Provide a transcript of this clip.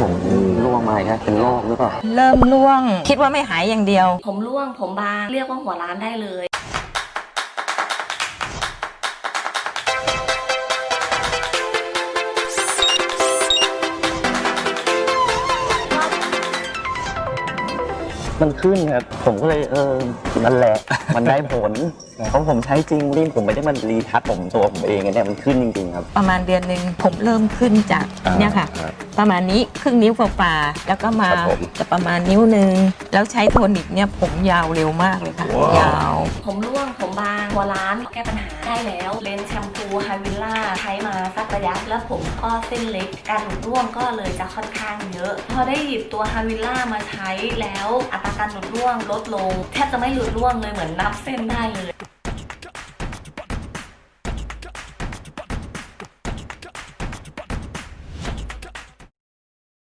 ผมร่วงมาอีกแล้วเป็นโรคหรือเปล่า เริ่มร่วง คิดว่าไม่หายอย่างเดียว ผมร่วงผมบางเรียกว่าหัวร้านได้เลย มันขึ้นครับ ผมก็เลยเออ นั่นแหละ มันได้ผลเพราะผมใช้จริงรีบผมไม่ได้มันรีทัชผมตัวผมเองเนี่ยมันขึ้นจริงๆครับ ประมาณเดือนหนึ่งผมเริ่มขึ้นจากอ่าเนี่ยค่ะ ครับประมาณนี้ครึ่งนิ้วฝ่าๆแล้วก็มาครับผม จะประมาณนิ้วหนึ่งแล้วใช้โทนิกเนี่ยผมยาวเร็วมากเลยค่ะยาว ผมร่วง ผมบาง หัวร้าน แก้ปัญหาได้แล้ว เลนส์แชมพูไฮวิลล่าใช้มาสักระยะแล้วผมก็เส้นเล็ก การหลุดร่วงก็เลยจะค่อนข้างเยอะ พอได้หยิบตัวไฮวิลล่ามาใช้แล้วอัตราการหลุดร่วงลดลง แทบจะไม่หลุดร่วงเลยเหมือนนับเส้นได้เลย